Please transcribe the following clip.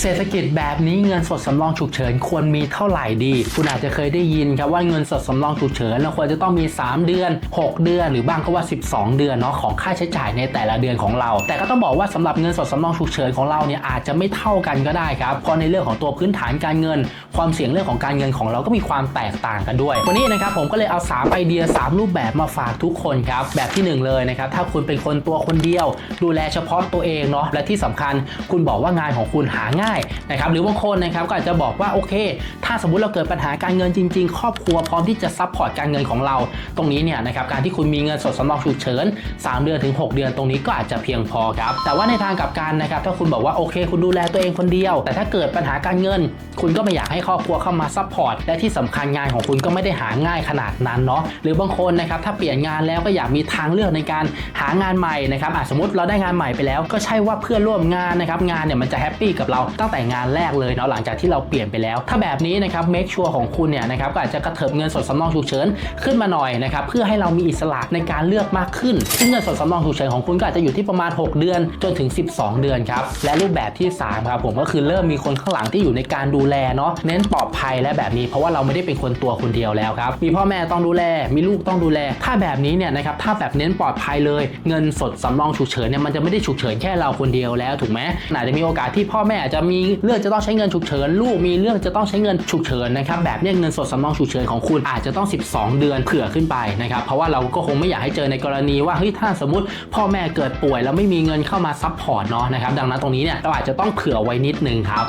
เศรษฐกิจแบบนี้เงินสดสำรองฉุกเฉินควรมีเท่าไหร่ดี คุณอาจจะเคยได้ยินครับว่าเงินสดสำรองฉุกเฉินเราควรจะต้องมี 3 เดือน 6 เดือน หรือบ้างก็ว่า 12 เดือนเนาะของค่าใช้จ่ายในแต่ละเดือนของเรา แต่ก็ต้องบอกว่าสำหรับเงินสดสำรองฉุกเฉินของเราเนี่ยอาจจะไม่เท่ากันก็ได้ครับเพราะในเรื่องของตัวพื้นฐานการเงิน ความเสี่ยงเรื่องของการเงินของเราก็มีความแตกต่างกันด้วย วันนี้นะครับผมก็เลยเอา 3 ไอเดีย 3 รูปแบบมาฝากทุกคนครับแบบที่หนึ่งเลยนะครับถ้าคุณเป็นคนตัวคนเดียว ดูแลเฉพาะตัวเองเนาะและที่สำคัญ คุณบอกว่างานของคุณหาง่ายนะครับหรือบางคนนะครับก็อาจจะบอกว่าโอเค ถ้าสมมติเราเกิดปัญหาการเงินจริง ๆ ครอบครัวพร้อมที่จะซัพพอร์ตการเงินของเรา ตรงนี้เนี่ยนะครับการที่คุณมีเงินสดสำรองฉุกเฉิน3 เดือนถึง 6 เดือนตรงนี้ก็อาจจะเพียงพอครับแต่ว่าในทางกลับกันนะครับถ้าคุณบอกว่าโอเค คุณดูแลตัวเองคนเดียว แต่ถ้าเกิดปัญหาการเงิน คุณก็ไม่อยากให้ครอบครัวเข้ามาซัพพอร์ตและที่สำคัญงานของคุณก็ไม่ได้หาง่ายขนาดนั้นเนาะหรือบางคนนะครับถ้าเปลี่ยนงานแล้วก็อยากมีทางเลือกในการหางานใหม่นะครับอะสมมติเราได้งานใหม่ไปแล้ว ก็ใช่ว่าเพื่อนร่วมงานนะครับงานเนี่ยมันจะแฮปปี้กับเราตั้งแต่งานแรกเลยเนาะหลังจากที่เราเปลี่ยนไปแล้ว ถ้าแบบนี้นะครับเมคชัวร์ของคุณเนี่ยนะครับก็อาจจะกระเถิบเงินสดสำรองฉุกเฉินขึ้นมาหน่อยนะครับเพื่อให้เรามีอิสระในการเลือกมากขึ้น ซึ่งเงินสดสำรองฉุกเฉินของคุณก็อาจจะอยู่ที่ประมาณ 6 เดือนจนถึง 12 เดือนครับและรูปแบบที่สามครับผมก็คือเริ่มมีคนข้างหลังที่อยู่ในการดูแลเนาะเน้นปลอดภัยและแบบนี้ เพราะว่าเราไม่ได้เป็นคนตัวคนเดียวแล้วครับมีพ่อแม่ต้องดูแลมีลูกต้องดูแล ถ้าแบบนี้เนี่ยนะครับถ้าแบบเน้นปลอดภัยเลย เงินสดสำรองฉุกเฉินเนี่ยมันจะไม่ได้ฉุกเฉินแค่เราคนเดียวแล้วถูกไหมอาจจะมีโอกาสที่พ่อแม่อาจจะมีเรื่องจะต้องใช้เงินฉุกเฉินลูกมีเรื่องจะต้องใช้เงินฉุกเฉินนะครับแบบเนี้ยเงินสดสำรองฉุกเฉินของคุณอาจจะต้อง 12 เดือนเผื่อขึ้นไปนะครับเพราะว่าเราก็คงไม่อยากให้เจอในกรณีว่าเฮ้ยถ้าสมมติพ่อแม่เกิดป่วยแล้วไม่มีเงินเข้ามาซัพพอร์ตเนาะนะครับดังนั้นตรงนี้เนี่ยเราอาจจะต้องเผื่อไว้นิดนึงครับ